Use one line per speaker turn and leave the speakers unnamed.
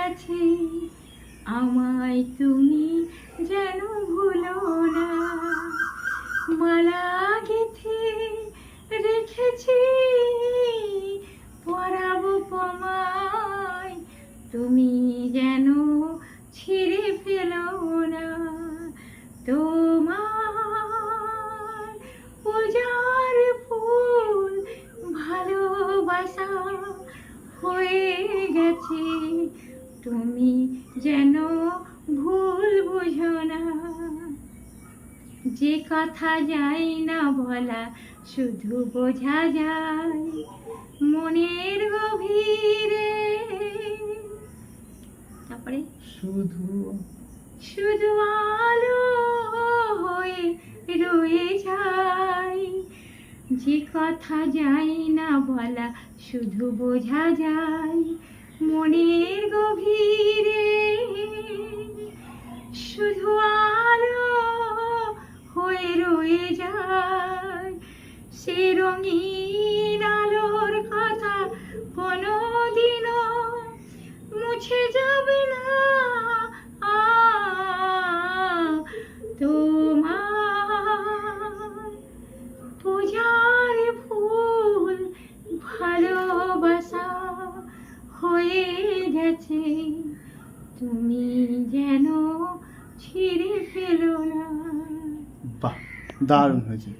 গেছে। আমায় তুমি যেন ভুলো না। মালা গেথে রেখেছি, পরাবো পমায় তুমি যেন ছিঁড়ে ফেলো না। তোমার পূজার ফুল ভালোবাসা হয়ে গেছে। তুমি যেন ভুল বুঝো না। যে কথা যাই না বলা শুধু বোঝা যায় মনের গভীরে। তারপরে?
শুধু।
শুধু আলো হয়ে রয়ে যায়। যে কথা যাই না বলা শুধু বোঝা যায় মনের গভীরে শুধু আলো হয়ে রয়ে যায়। সে রঙিন আলোর কথা কোনোদিনও মুছে যাবে না। হয়ে গেছে। তুমি যেন ছিঁড়ে ফেলো না।
বাহ দারুণ হয়েছে।